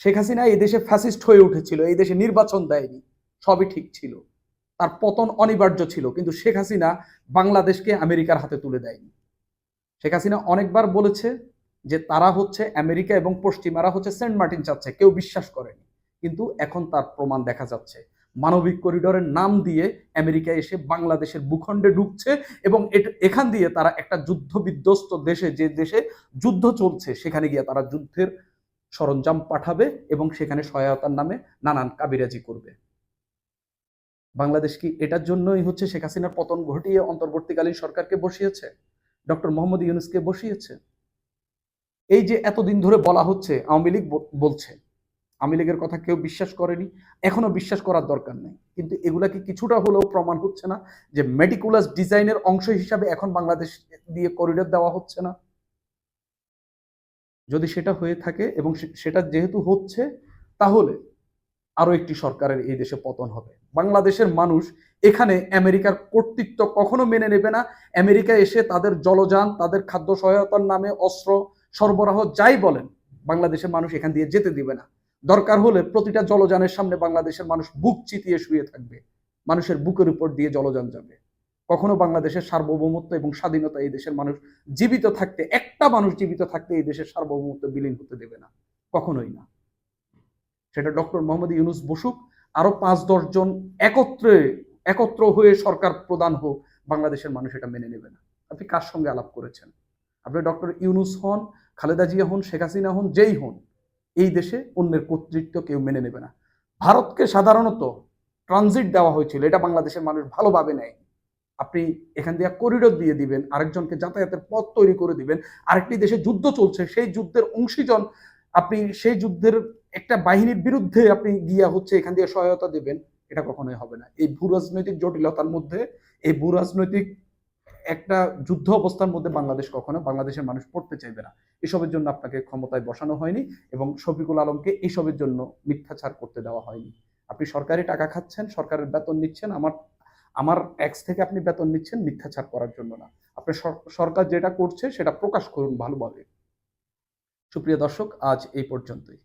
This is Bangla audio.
শেখ হাসিনা এই দেশে ফ্যাসিস্ট হয়ে উঠেছিল, এই দেশে নির্বাচন দেয়নি, সবই ঠিক ছিল। তার পতন অনিবার্য ছিল, কিন্তু শেখ হাসিনা বাংলাদেশকে আমেরিকার হাতে তুলে দেয়নি। শেখ হাসিনা অনেকবার বলেছে যে তারা হচ্ছে আমেরিকা এবং পশ্চিমারা হচ্ছে সেন্ট মার্টিন চাচ্ছে, কেউ বিশ্বাস করেনি। কিন্তু এখন তার প্রমাণ দেখা যাচ্ছে। মানবিক করিডোরের নাম দিয়ে আমেরিকা এসে বাংলাদেশের ভূখণ্ডে ঢুকছে এবং এখান দিয়ে তারা একটা যুদ্ধ বিধ্বস্ত দেশে, যে দেশে যুদ্ধ চলছে, সেখানে গিয়ে তারা যুদ্ধের সরঞ্জাম পাঠাবে এবং সেখানে সহায়তার নামে নানান কাবিরাজি করবে। বাংলাদেশ কি এটার জন্যই হচ্ছে শেখ হাসিনার পতন ঘটিয়ে অন্তর্বর্তীকালীন সরকারকে বসিয়েছে? ডক্টর মোহাম্মদ ইউনুসকে বসিয়েছে? এই যে এতদিন ধরে বলা হচ্ছে, আওয়ামী লীগ বলছে, আওয়ামী লীগের কথা কেউ বিশ্বাস করেনি, এখনও বিশ্বাস করার দরকার নেই। কিন্তু এগুলা কি কিছুটা হলেও প্রমাণ হচ্ছে না যে মেডিকুলাস ডিজাইনের অংশ হিসাবে এখন বাংলাদেশ দিয়ে করিডোর দেওয়া হচ্ছে না? যদি সেটা হয়ে থাকে এবং সেটা যেহেতু হচ্ছে, তাহলে আরও একটি সরকারের এই দেশে পতন হবে। বাংলাদেশের মানুষ এখানে আমেরিকার কর্তৃত্ব কখনো মেনে নেবে না। আমেরিকা এসে তাদের জলযান, তাদের খাদ্য সহায়তার নামে অস্ত্র, সরবরাহ যাই বলেন, বাংলাদেশের মানুষ এখান দিয়ে যেতে দিবে না। দরকার হলে প্রতিটা জলযানের সামনে বাংলাদেশের মানুষ বুক চিতিয়ে শুয়ে থাকবে। মানুষের বুকের উপর দিয়ে জলযান যাবে। কখনো বাংলাদেশের সার্বভৌমত্ব এবং স্বাধীনতা এই দেশের মানুষ জীবিত থাকতে, একটা মানুষ জীবিত থাকতে এই দেশের সার্বভৌমত্ব বিলীন হতে দেবে না। কখনোই না। সেটা ডক্টর মোহাম্মদ ইউনুস বসুক, আরও পাঁচ দশ জন একত্রে, একত্র হয়ে সরকার প্রদান হোক, বাংলাদেশের মানুষ এটা মেনে নেবে না। আপনি কার সঙ্গে আলাপ করেছেন? আপনি ডক্টর ইউনুস হন, খালেদা জিয়া হন, শেখ হাসিনা হন, যেই হন, এই দেশে অন্যের কর্তৃত্ব কেউ মেনে নেবে না। ভারতকে সাধারণত ট্রানজিট দেওয়া হয়েছিল, এটা বাংলাদেশের মানুষ ভালোভাবে নেয়। আপনি এখান দিয়ে করিডোর দিয়ে দিবেন, আরেকজনকে যাতায়াতের পথ তৈরি করে দিবেন। আরেকটি দেশে যুদ্ধ চলছে, সেই যুদ্ধের অংশীজন আপনি সেই যুদ্ধের একটা বাহিনীর বিরুদ্ধে আপনি গিয়া হচ্ছে এখান দিয়ে সহায়তা দেবেন, এটা কখনোই হবে না। এই ভূ রাজনৈতিক জটিলতার মধ্যে, এই ভূ রাজনৈতিক একটা যুদ্ধ অবস্থার মধ্যে বাংলাদেশ কখনো বাংলাদেশের মানুষ পড়তে চাইবে না। এসবের জন্য আপনাকে ক্ষমতায় বসানো হয়নি এবং শফিকুল আলমকে এসবের জন্য মিথ্যাচার করতে দেওয়া হয়নি। আপনি সরকারি টাকা খাচ্ছেন, সরকারের বেতন নিচ্ছেন, আমার আমার এক্স থেকে আপনি বেতন নিচ্ছেন, মিথ্যাচার করার জন্য না। আপনি সর- সরকার যেটা করছে সেটা প্রকাশ করুন ভালোভাবে। সুপ্রিয় দর্শক, আজ এই পর্যন্তই।